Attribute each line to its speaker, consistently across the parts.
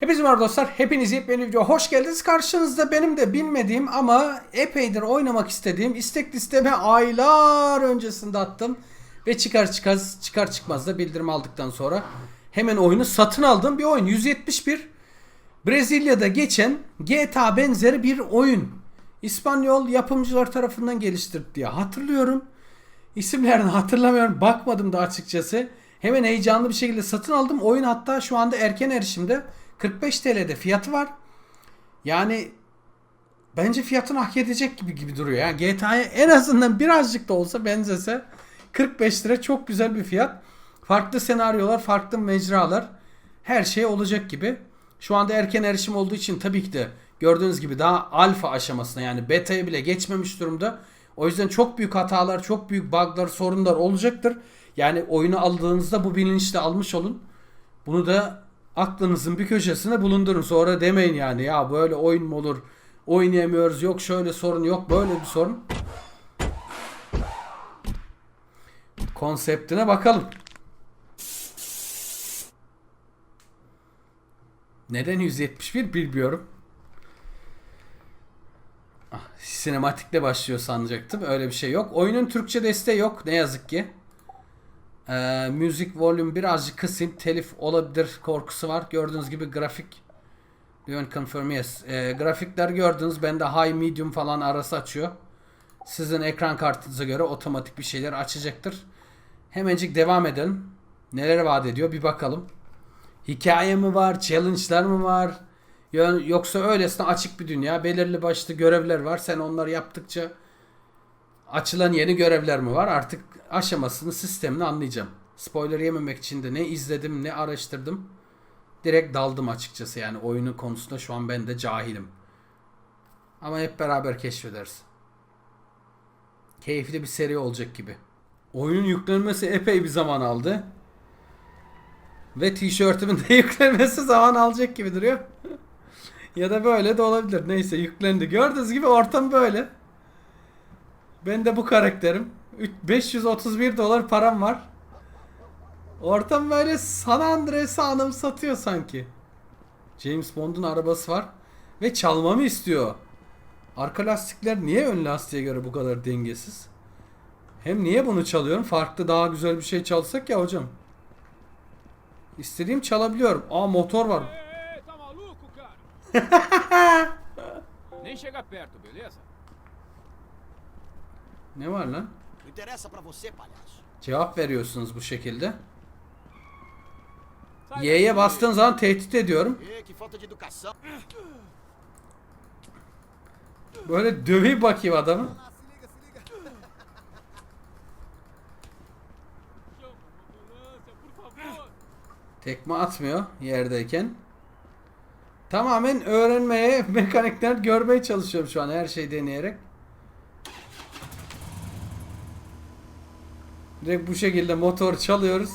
Speaker 1: Hepinize merhaba dostlar. Hepiniz yepyeni video hoş geldiniz. Karşınızda benim de bilmediğim ama epeydir oynamak istediğim istek listeme aylar öncesinde attım. Ve çıkar çıkmaz, çıkar çıkmaz da bildirim aldıktan sonra hemen oyunu satın aldım. Bir oyun 171 Brezilya'da geçen GTA benzeri bir oyun. İspanyol yapımcılar tarafından geliştirildi diye hatırlıyorum. İsimlerini hatırlamıyorum. Bakmadım da açıkçası. Hemen heyecanlı bir şekilde satın aldım. Oyun hatta şu anda erken erişimde. 45 TL'de fiyatı var. Yani bence fiyatını hak edecek gibi gibi duruyor. Yani GTA'ya en azından birazcık da olsa benzese 45 lira çok güzel bir fiyat. Farklı senaryolar, farklı mecralar her şey olacak gibi. Şu anda erken erişim olduğu için tabii ki de gördüğünüz gibi daha alfa aşamasına yani beta'ya bile geçmemiş durumda. O yüzden çok büyük hatalar, çok büyük bug'lar, sorunlar olacaktır. Yani oyunu aldığınızda bu bilinçle almış olun. Bunu da aklınızın bir köşesine bulundurun. Sonra demeyin yani ya böyle oyun mu olur? Oynayamıyoruz. Yok şöyle sorun, yok böyle bir sorun. Konseptine bakalım. Neden 171 bilmiyorum. Ah, sinematikle başlıyor sanacaktım. Öyle bir şey yok. Oyunun Türkçe desteği yok ne yazık ki. Ee, müzik volüm birazcık kısayım. Telif olabilir korkusu var. Gördüğünüz gibi grafik. Don't confirm yes. Ee, grafikler gördünüz. Bende high medium falan arası açıyor. Sizin ekran kartınıza göre otomatik bir şeyler açacaktır. Hemencik devam edelim. Neler vaat ediyor bir bakalım. Hikaye mi var? Challenge'lar mı var? Yo- Yoksa öylesine açık bir dünya. Belirli başlı görevler var. Sen onları yaptıkça açılan yeni görevler mi var? Artık aşamasını, sistemini anlayacağım. Spoiler yememek için de ne izledim ne araştırdım. Direkt daldım açıkçası yani oyunun konusunda şu an ben de cahilim. Ama hep beraber keşfederiz. Keyifli bir seri olacak gibi. Oyunun yüklenmesi epey bir zaman aldı. Ve tişörtümün de yüklenmesi zaman alacak gibi duruyor. ya da böyle de olabilir. Neyse yüklendi. Gördüğünüz gibi ortam böyle. Ben de bu karakterim. Üç- 531 dolar param var. Ortam böyle San Andreas'ı anımsatıyor sanki. James Bond'un arabası var. Ve çalmamı istiyor. Arka lastikler niye ön lastiğe göre bu kadar dengesiz? Hem niye bunu çalıyorum? Farklı daha güzel bir şey çalsak ya hocam. İstediğim çalabiliyorum. Aa motor var. Ne var lan?
Speaker 2: İnteressa pra você, palhaço.
Speaker 1: Cevap veriyorsunuz bu şekilde. Y'ye bastığın zaman tehdit ediyorum.
Speaker 2: Educação.
Speaker 1: Böyle döveyim bakayım adamı. Tekme atmıyor yerdeyken. Tamamen öğrenmeye, mekanikler görmeye çalışıyorum şu an her şeyi deneyerek. Direkt bu şekilde motor çalıyoruz.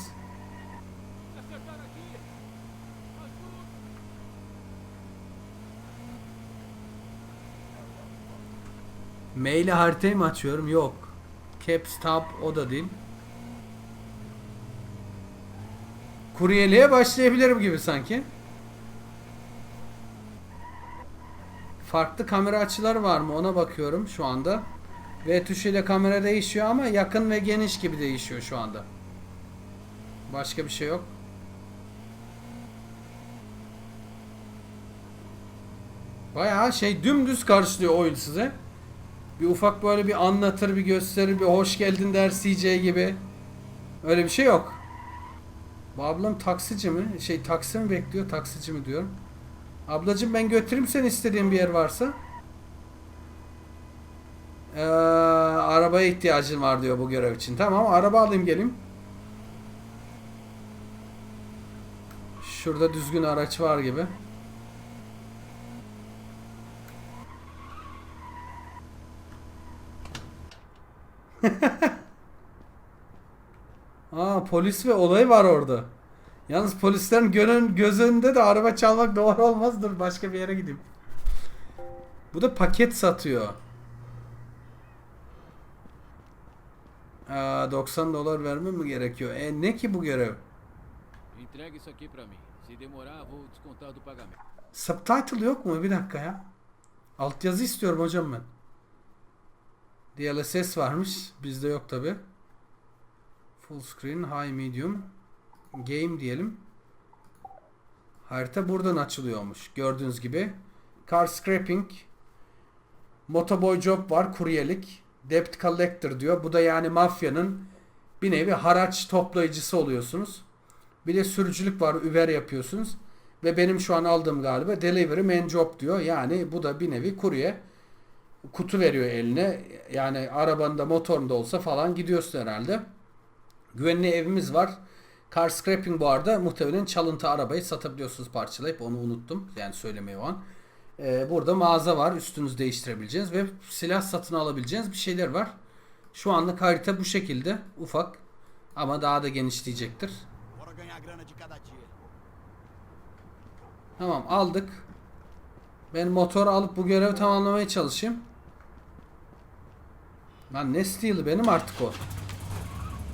Speaker 1: Maili haritayı mı açıyorum? Yok. Caps Tab o da değil. Kuryeliğe başlayabilirim gibi sanki. Farklı kamera açıları var mı ona bakıyorum şu anda. V tuşuyla kamera değişiyor ama yakın ve geniş gibi değişiyor şu anda. Başka bir şey yok. Bayağı şey dümdüz karşılıyor oyun size. Bir ufak böyle bir anlatır, bir gösterir, bir hoş geldin der CJ gibi. Öyle bir şey yok. Ablam taksici mi? Şey taksi mi bekliyor? Taksici mi diyorum. Ablacım ben götüreyim seni istediğin bir yer varsa. Ee, arabaya ihtiyacın var diyor bu görev için. Tamam araba alayım geleyim. Şurada düzgün araç var gibi. Aa polis ve olay var orada. Yalnız polislerin gönün, göz önünde de araba çalmak doğru olmaz. Dur başka bir yere gideyim. Bu da paket satıyor. Aa, 90 dolar vermem mi gerekiyor? E ne ki bu görev?
Speaker 3: Entrega isso aqui pra mim. Se demorar, vou descontar do pagamento.
Speaker 1: Subtitle yok mu? Bir dakika ya. Altyazı istiyorum hocam ben. DLSS varmış. Bizde yok tabi. Full screen, high, medium. Game diyelim. Harita buradan açılıyormuş. Gördüğünüz gibi. Car scraping. Motoboy job var. Kuryelik. Debt collector diyor. Bu da yani mafyanın bir nevi haraç toplayıcısı oluyorsunuz. Bir de sürücülük var. Uber yapıyorsunuz. Ve benim şu an aldığım galiba delivery man job diyor. Yani bu da bir nevi kurye. Kutu veriyor eline. Yani arabanda motorunda olsa falan gidiyorsun herhalde. Güvenli evimiz var. Car scraping bu arada muhtemelen çalıntı arabayı satabiliyorsunuz parçalayıp onu unuttum. Yani söylemeyi o an. Ee, burada mağaza var. Üstünüzü değiştirebileceğiniz ve silah satın alabileceğiniz bir şeyler var. Şu anlık harita bu şekilde. Ufak. Ama daha da genişleyecektir. Tamam aldık. Ben motor alıp bu görevi tamamlamaya çalışayım. Lan ne steal'i benim artık o.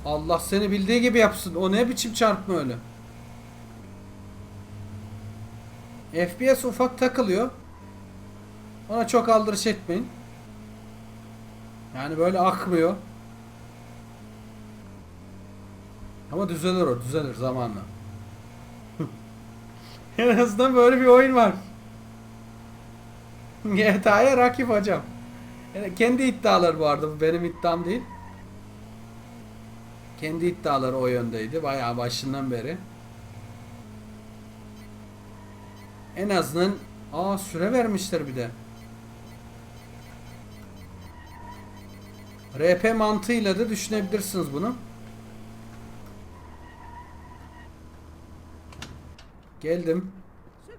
Speaker 1: Allah seni bildiği gibi yapsın. O ne biçim çarpma öyle. FPS ufak takılıyor. Ona çok aldırış etmeyin. Yani böyle akmıyor. Ama düzelir o, düzelir zamanla. En azından böyle bir oyun var. GTA'ya rakip hocam. Yani kendi iddiaları bu arada. Bu benim iddiam değil. Kendi iddiaları o yöndeydi. Bayağı başından beri. En azından aa süre vermişler bir de. RP mantığıyla da düşünebilirsiniz bunu. Geldim.
Speaker 4: E.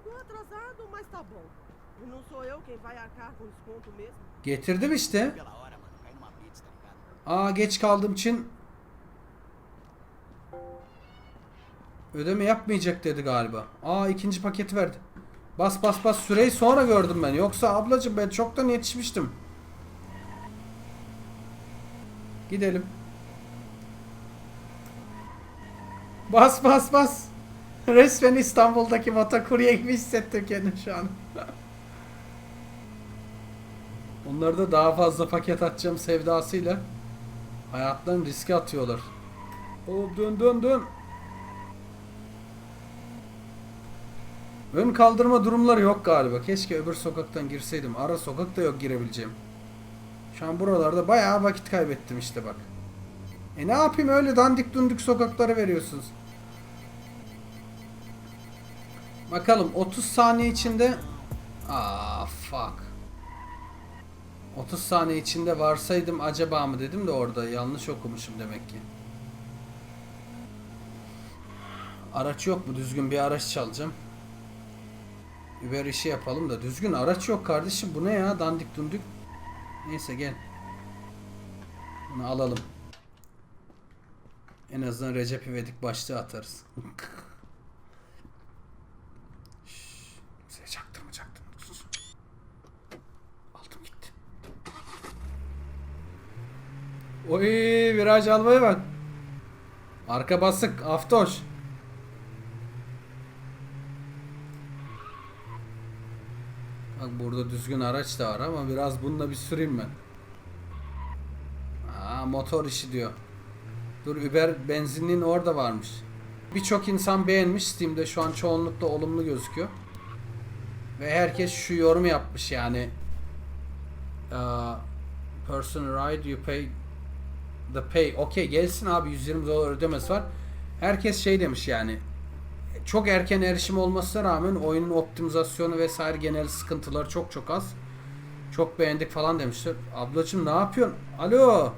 Speaker 1: Getirdim işte. Aa geç kaldığım için ödeme yapmayacak dedi galiba. Aa ikinci paketi verdi. Bas bas bas süreyi sonra gördüm ben. Yoksa ablacığım ben çoktan yetişmiştim. Gidelim. Bas bas bas. Resmen İstanbul'daki motokurye gibi hissettim kendimi şu an. Onlar da daha fazla paket atacağım sevdasıyla hayatlarını riske atıyorlar. Hop dön dön dön. Ön kaldırma durumları yok galiba. Keşke öbür sokaktan girseydim. Ara sokak da yok girebileceğim. Şu an buralarda bayağı vakit kaybettim işte bak. E ne yapayım öyle dandik dunduk sokaklara veriyorsunuz. Bakalım 30 saniye içinde Aa fuck. 30 saniye içinde varsaydım acaba mı dedim de orada yanlış okumuşum demek ki. Araç yok mu? Düzgün bir araç çalacağım. Uber işi yapalım da düzgün araç yok kardeşim. Bu ne ya? Dandik dunduk. Neyse gel. Bunu alalım. En azından Recep İvedik başlığı atarız. Kimseye çaktırma çaktırma. Sus. Aldım gitti. Oy viraj almaya bak. Arka basık aftoş. Bak burada düzgün araç da var ama biraz bununla bir süreyim ben. Aa motor işi diyor. Dur Uber benzinliğin orada varmış. Birçok insan beğenmiş Steam'de şu an çoğunlukla olumlu gözüküyor. Ve herkes şu yorum yapmış yani. Uh, person ride you pay the pay. Okey gelsin abi 120 dolar ödemesi var. Herkes şey demiş yani. Çok erken erişim olmasına rağmen oyunun optimizasyonu vesaire genel sıkıntıları çok çok az. Çok beğendik falan demişler. Ablacım ne yapıyorsun? Alo.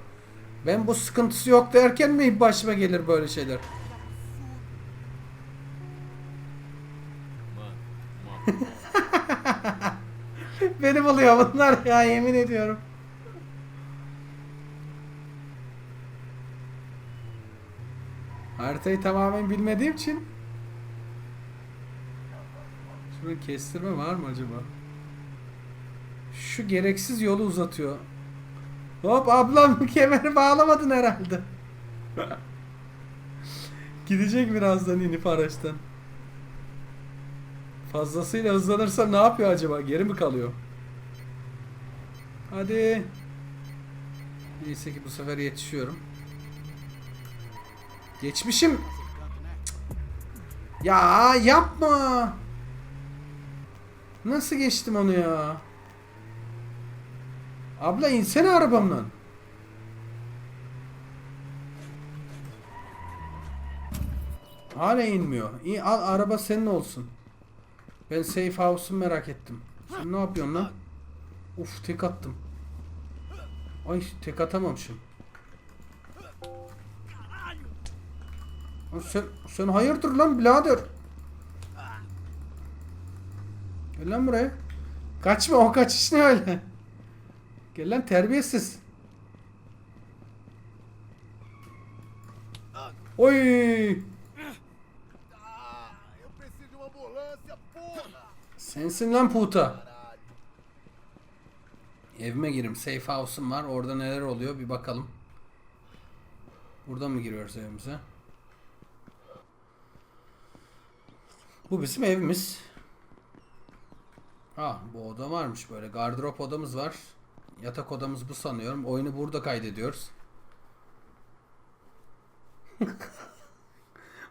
Speaker 1: Ben bu sıkıntısı yok derken mi başıma gelir böyle şeyler? Benim oluyor bunlar ya yemin ediyorum. Haritayı tamamen bilmediğim için Şurada kestirme var mı acaba? Şu gereksiz yolu uzatıyor. Hop ablam kemeri bağlamadın herhalde. Gidecek birazdan inip araçtan. Fazlasıyla hızlanırsam ne yapıyor acaba? Geri mi kalıyor? Hadi. Neyse ki bu sefer yetişiyorum. Geçmişim.
Speaker 2: Né?
Speaker 1: Ya yapma. Nasıl geçtim onu ya? Abla insene arabamdan. Hala inmiyor. İyi, al araba senin olsun. Ben safe house'u merak ettim. Sen ne yapıyorsun lan? Uf tek attım. Ay tek atamamışım. Lan Sen, sen hayırdır lan birader? Gel lan buraya. Kaçma o kaçış ne öyle? Gel lan terbiyesiz. Oy! Sensin lan puta. Evime girim. Safe house'um var. Orada neler oluyor bir bakalım. Burada mı giriyoruz evimize? Bu bizim evimiz. Ha bu oda varmış böyle. Gardırop odamız var. Yatak odamız bu sanıyorum. Oyunu burada kaydediyoruz.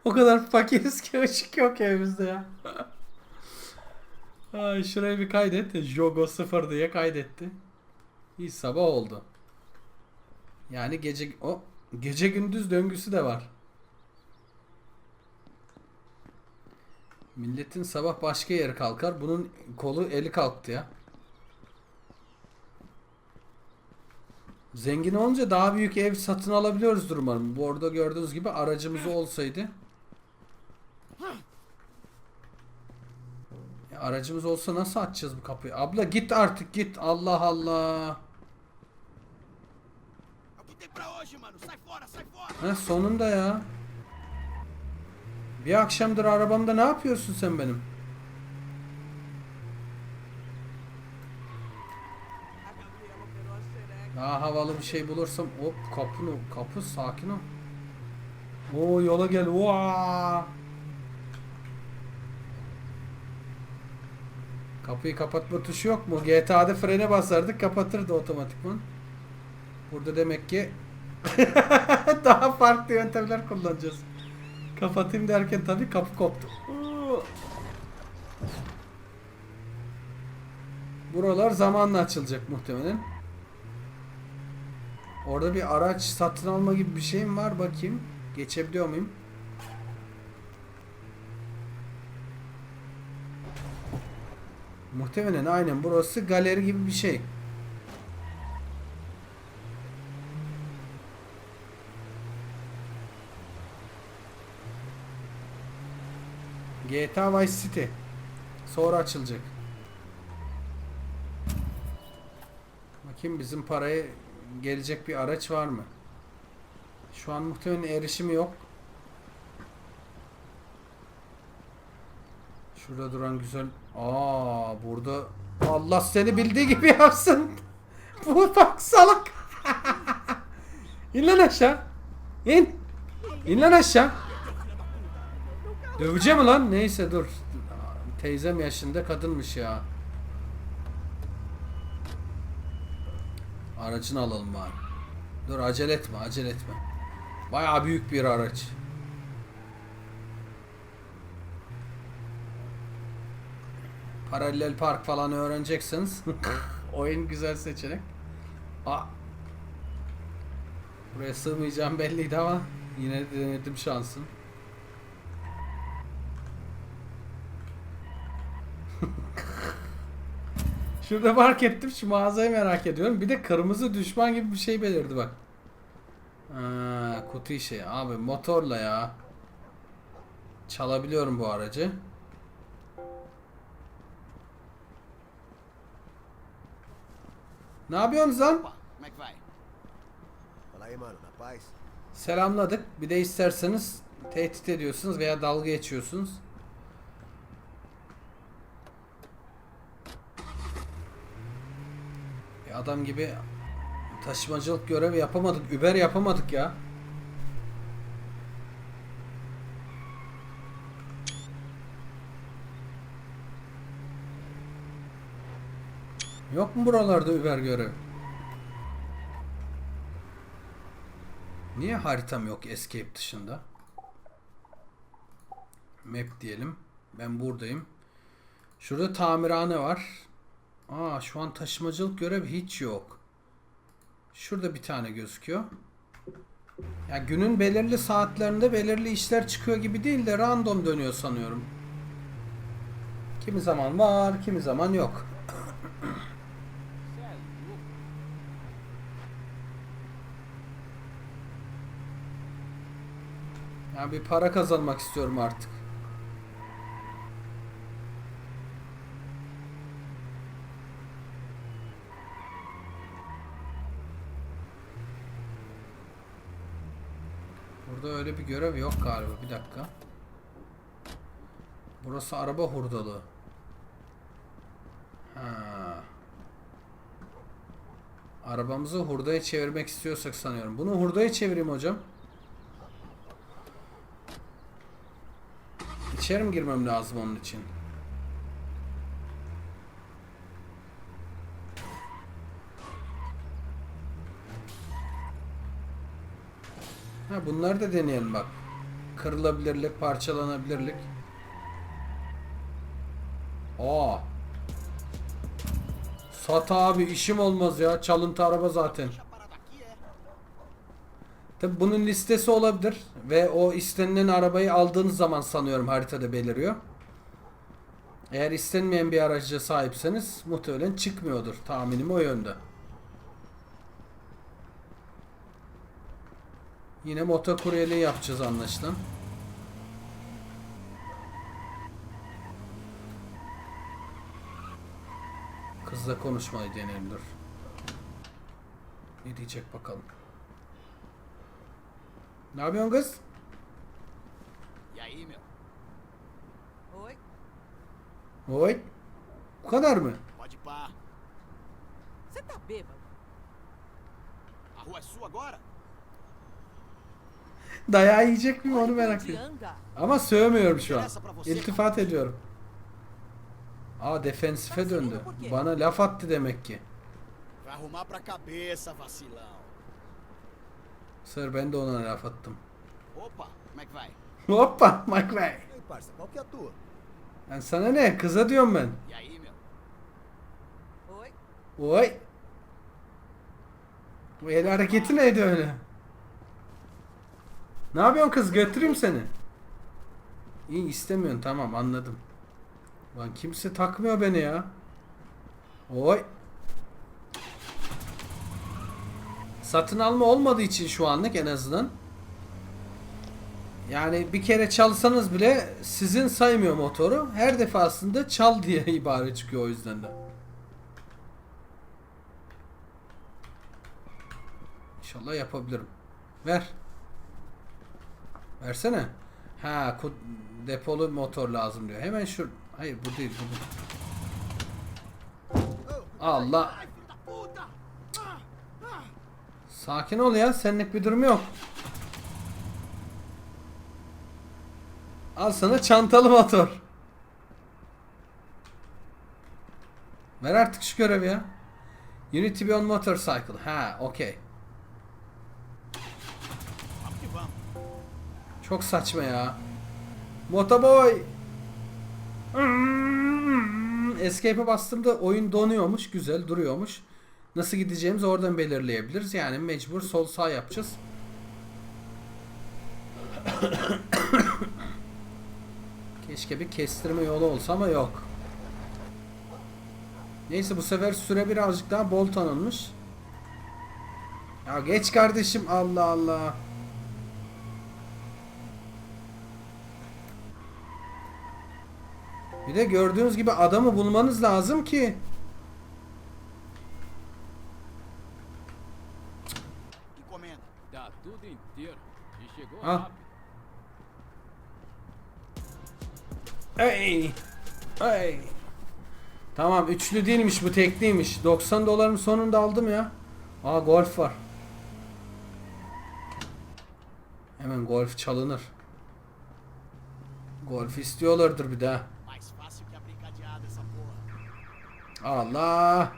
Speaker 1: o kadar fakiriz ki ışık yok evimizde ya. Ay şuraya bir kaydet. Jogo 0 diye kaydetti. İyi sabah oldu. Yani gece o gece gündüz döngüsü de var. Milletin sabah başka yeri kalkar. Bunun kolu eli kalktı ya. Zengin olunca daha büyük ev satın alabiliyoruz umarım. Bu arada gördüğünüz gibi aracımız olsaydı. Ya aracımız olsa nasıl açacağız bu kapıyı? Abla git artık git. Allah Allah. Ha sonunda ya. Bir akşamdır arabamda ne yapıyorsun sen benim? Daha havalı bir şey bulursam hop kapını kapı sakin ol. Oo yola gel. Vaa! Kapıyı kapatma tuşu yok mu? GTA'da frene basardık kapatırdı otomatikman. Burada demek ki daha farklı yöntemler kullanacağız. Kapatayım derken tabii kapı koptu. Buralar zamanla açılacak muhtemelen. Orada bir araç satın alma gibi bir şey mi var bakayım. Geçebiliyor muyum? Muhtemelen aynen burası galeri gibi bir şey. GTA Vice City. Sonra açılacak. Bakayım bizim paraya gelecek bir araç var mı? Şu an muhtemelen erişimi yok. Şurada duran güzel. Aa burada Allah seni bildiği gibi yapsın. Bu bak salak. İn lan aşağı. İn. İn lan aşağı. Döveceğim lan. Neyse dur. Teyzem yaşında kadınmış ya. Aracını alalım bari. Dur acele etme acele etme. Bayağı büyük bir araç. Paralel park falan öğreneceksiniz. Oyun güzel seçenek. Aa. Buraya sığmayacağım belliydi ama yine de denedim şansım. Şurada fark ettim şu mağazayı merak ediyorum. Bir de kırmızı düşman gibi bir şey belirdi bak. Ha, kutu işi. Abi motorla ya. Çalabiliyorum bu aracı. Ne yapıyorsunuz lan? Selamladık. Bir de isterseniz tehdit ediyorsunuz veya dalga geçiyorsunuz. adam gibi taşımacılık görevi yapamadık. Uber yapamadık ya. Yok mu buralarda Uber görevi? Niye haritam yok escape dışında? Map diyelim. Ben buradayım. Şurada tamirhane var. Aa şu an taşımacılık görevi hiç yok. Şurada bir tane gözüküyor. Ya günün belirli saatlerinde belirli işler çıkıyor gibi değil de random dönüyor sanıyorum. Kimi zaman var, kimi zaman yok. Ya bir para kazanmak istiyorum artık. Burada öyle bir görev yok galiba. Bir dakika. Burası araba hurdalığı. Ha. Arabamızı hurdaya çevirmek istiyorsak sanıyorum. Bunu hurdaya çevireyim hocam. İçeri mi girmem lazım onun için? Ha bunları da deneyelim bak. Kırılabilirlik, parçalanabilirlik. Aa. Sat abi işim olmaz ya. Çalıntı araba zaten. Tabi bunun listesi olabilir ve o istenilen arabayı aldığınız zaman sanıyorum haritada beliriyor. Eğer istenmeyen bir araca sahipseniz muhtemelen çıkmıyordur. Tahminim o yönde. Yine motokuryeliği yapacağız anlaşılan. Kızla konuşmayı deneyelim dur. Ne diyecek bakalım. Ne yapıyorsun kız?
Speaker 2: E aí, meu?
Speaker 4: Oi?
Speaker 1: Oy. Bu kadar mı?
Speaker 2: Pode pá.
Speaker 4: Você tá bêbado?
Speaker 2: A rua é sua agora?
Speaker 1: Dayağı yiyecek miyim onu merak ediyorum. Ama sövmüyorum şu an. İltifat ediyorum. Aa defensife döndü. Bana laf attı demek ki. Sır ben de ona laf attım. Hoppa Mike Bey.
Speaker 5: Ei, parça, qual que é a tua?
Speaker 1: Yani sana ne? Kıza diyorum ben.
Speaker 2: E?
Speaker 1: Oy. Bu el hareketi neydi öyle? Ne yapıyorsun kız? Götüreyim seni. İyi istemiyorsun tamam anladım. Lan kimse takmıyor beni ya. Oy. Satın alma olmadığı için şu anlık en azından. Yani bir kere çalsanız bile sizin saymıyor motoru. Her defasında çal diye ibare çıkıyor o yüzden de. İnşallah yapabilirim. Ver. Versene. Ha depolu motor lazım diyor. Hemen şu... Hayır bu değil bu. bu. Allah.
Speaker 2: Ah, ah.
Speaker 1: Sakin ol ya. Senlik bir durum yok. Al sana çantalı motor. Ver artık şu görevi ya. Unity Beyond Motorcycle. Ha, okey. Çok saçma ya. Motoboy. Escape'e bastığımda oyun donuyormuş. Güzel duruyormuş. Nasıl gideceğimizi oradan belirleyebiliriz. Yani mecbur sol sağ yapacağız. Keşke bir kestirme yolu olsa ama yok. Neyse bu sefer süre birazcık daha bol tanınmış. Ya geç kardeşim Allah Allah. Bir de gördüğünüz gibi adamı bulmanız lazım ki. Ah. Ey. Ey. Tamam üçlü değilmiş bu tekliymiş. 90 doların sonunda aldım ya. Aa golf var. Hemen golf çalınır. Golf istiyorlardır bir daha. Allah.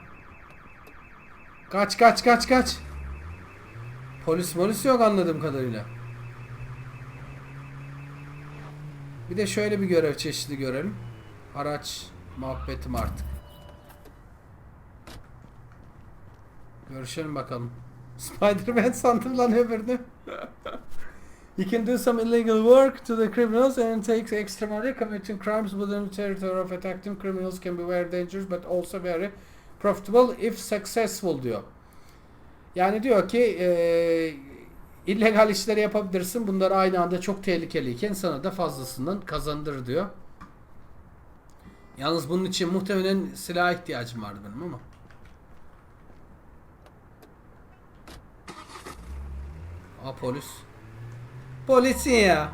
Speaker 1: Kaç kaç kaç kaç. Polis polis yok anladığım kadarıyla. Bir de şöyle bir görev çeşidi görelim. Araç muhabbetim artık. Görüşelim bakalım. Spider-Man sandım lan öbürünü. You can do some illegal work to the criminals and take extra money. Committing crimes within the territory of attacking criminals can be very dangerous but also very profitable if successful diyor. Yani diyor ki eee, illegal işleri yapabilirsin. Bunlar aynı anda çok tehlikeliyken sana da fazlasından kazandırır diyor. Yalnız bunun için muhtemelen silaha ihtiyacım vardı benim ama. Aa polis. Polisi ya.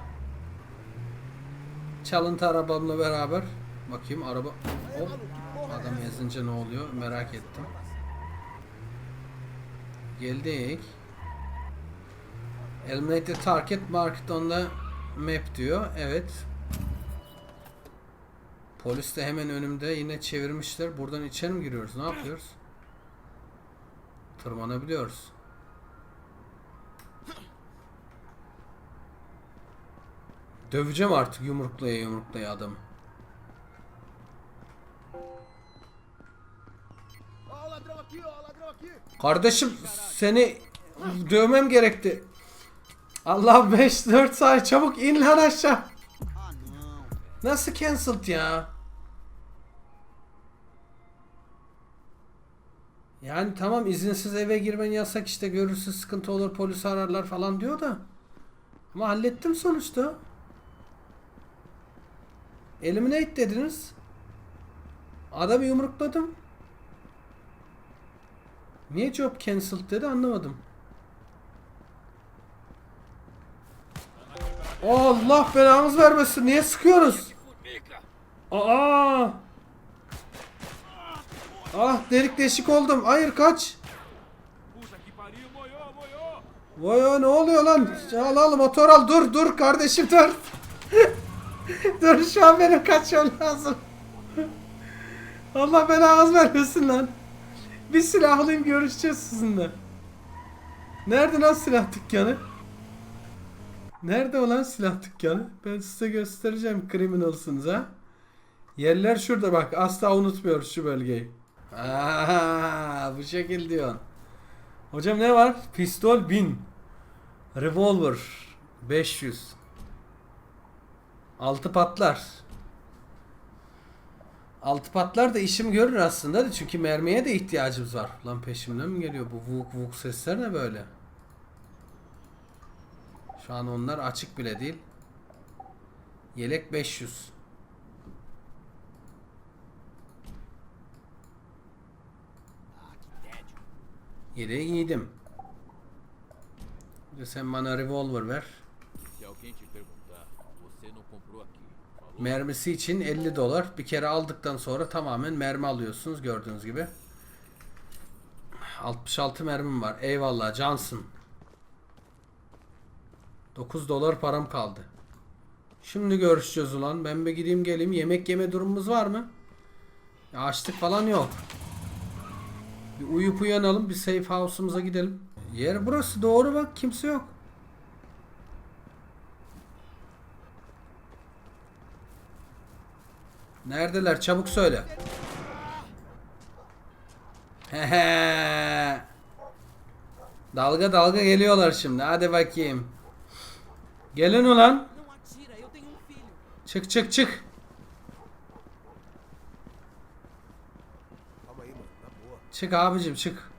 Speaker 1: Çalıntı arabamla beraber. Bakayım araba. Hop. Adam yazınca ne oluyor merak ettim. Geldik. Eliminate the target market on the map diyor. Evet. Polis de hemen önümde yine çevirmişler. Buradan içeri mi giriyoruz? Ne yapıyoruz? Tırmanabiliyoruz. Döveceğim artık yumruklaya yumruklaya adamı. Kardeşim seni dövmem gerekti. Allah 5-4 saat çabuk in lan aşağı. Nasıl cancelled ya? Yani tamam izinsiz eve girmen yasak işte görürsün sıkıntı olur polis ararlar falan diyor da. Ama hallettim sonuçta. Eliminate dediniz. Adamı yumrukladım. Niye job cancelled dedi anlamadım. Allah belanızı vermesin. Niye sıkıyoruz? Aa! Ah delik deşik oldum. Hayır kaç. Vay ya, ne oluyor lan? Al al motor al dur dur kardeşim dur. dur şu an benim kaçmam lazım. Allah belanızı vermesin lan. Bir silahlıyım görüşeceğiz sizinle. Nerede lan silah dükkanı? Nerede olan silah dükkanı? Ben size göstereceğim criminalsınız ha. Yerler şurada bak asla unutmuyoruz şu bölgeyi. Aa, bu şekil diyorsun. Hocam ne var? Pistol 1000. Revolver 500. Altı patlar. Altı patlar da işim görür aslında da çünkü mermiye de ihtiyacımız var. Lan peşimden mi geliyor bu vuk vuk sesler ne böyle? Şu an onlar açık bile değil. Yelek 500.
Speaker 2: Ah, que tédio.
Speaker 1: Yeleği giydim. Sen bana revolver ver. Mermisi için 50 dolar. Bir kere aldıktan sonra tamamen mermi alıyorsunuz gördüğünüz gibi. 66 mermim var. Eyvallah Johnson. 9 dolar param kaldı. Şimdi görüşeceğiz ulan. Ben bir gideyim geleyim. Yemek yeme durumumuz var mı? Ya açlık falan yok. Bir uyup uyanalım. Bir safe house'umuza gidelim. Yer burası doğru bak. Kimse yok. Neredeler? Çabuk söyle. Hehe. dalga dalga geliyorlar şimdi. Hadi bakayım. Gelin ulan. Çık çık çık. Çık abicim çık.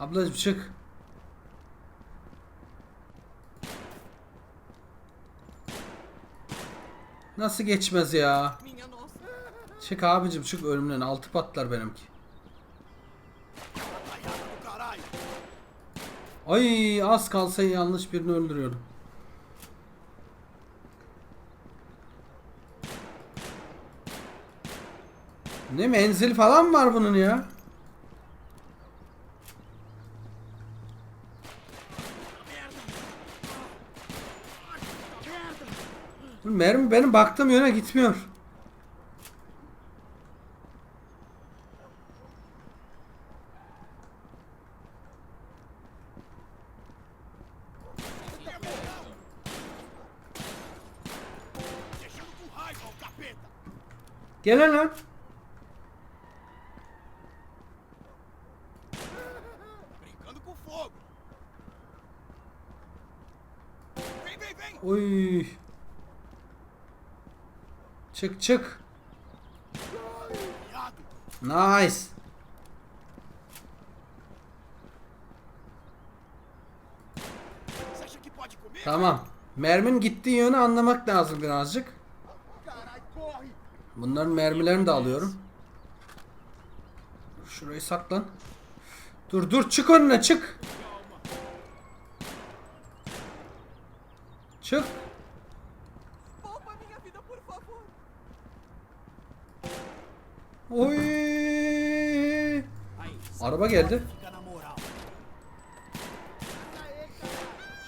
Speaker 1: Ablacım çık. Nasıl geçmez ya? Çık abicim çık ölümden altı patlar benimki. Ay az kalsa yanlış birini öldürüyordum. Ne menzil falan var bunun ya? Mermi benim baktığım yöne gitmiyor. Gel lan. Oy. Çık çık. Nice. Tamam. Mermin gittiği yönü anlamak lazım birazcık. Bunların mermilerini de alıyorum. Şurayı saklan. Dur dur çık önüne çık. Çık. Oy. Araba geldi.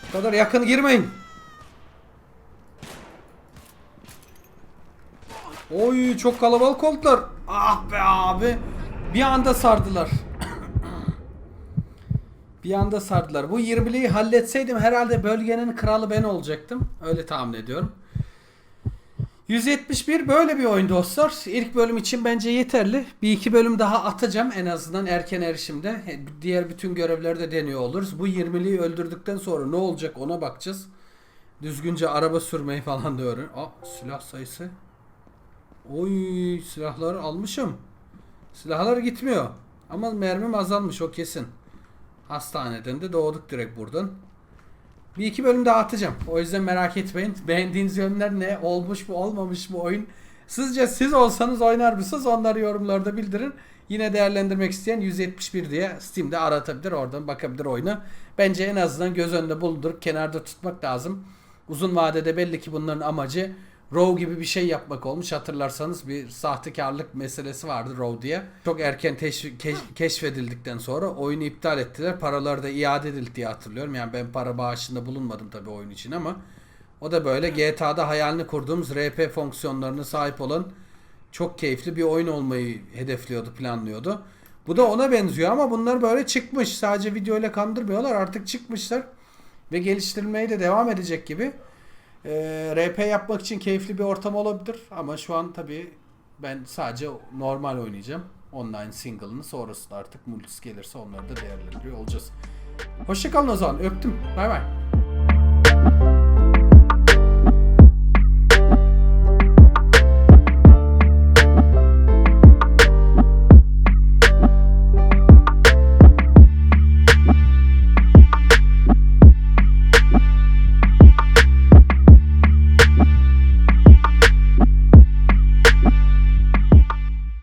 Speaker 1: Bu kadar yakın girmeyin. Oy çok kalabalık oldular. Ah be abi. Bir anda sardılar. bir anda sardılar. Bu 20'liği halletseydim herhalde bölgenin kralı ben olacaktım. Öyle tahmin ediyorum. 171 böyle bir oyun dostlar. İlk bölüm için bence yeterli. Bir iki bölüm daha atacağım en azından erken erişimde. E, Diğer bütün görevleri de deniyor oluruz. Bu 20'liği öldürdükten sonra ne olacak ona bakacağız. Düzgünce araba sürmeyi falan da öğren. Aa silah sayısı. Oy silahları almışım. Silahlar gitmiyor. Ama mermim azalmış o kesin. Hastaneden de doğduk direkt buradan. Bir iki bölüm daha atacağım. O yüzden merak etmeyin. Beğendiğiniz yönler ne? Olmuş mu olmamış mı oyun? Sizce siz olsanız oynar mısınız? Onları yorumlarda bildirin. Yine değerlendirmek isteyen 171 diye Steam'de aratabilir. Oradan bakabilir oyunu. Bence en azından göz önünde bulundurup kenarda tutmak lazım. Uzun vadede belli ki bunların amacı Row gibi bir şey yapmak olmuş. Hatırlarsanız bir sahtekarlık meselesi vardı Row diye. Çok erken keşfedildikten sonra oyunu iptal ettiler. Paraları da iade edildi diye hatırlıyorum. Yani ben para bağışında bulunmadım tabii oyun için ama o da böyle GTA'da hayalini kurduğumuz RP fonksiyonlarına sahip olan çok keyifli bir oyun olmayı hedefliyordu, planlıyordu. Bu da ona benziyor ama bunlar böyle çıkmış. Sadece video ile kandırmıyorlar. Artık çıkmışlar. Ve geliştirilmeye de devam edecek gibi. Ee, RP yapmak için keyifli bir ortam olabilir. Ama şu an tabii ben sadece normal oynayacağım. Online single'ını sonrasında artık multisi gelirse onları da değerlendiriyor olacağız. Hoşçakalın o zaman. Öptüm. Bay bay.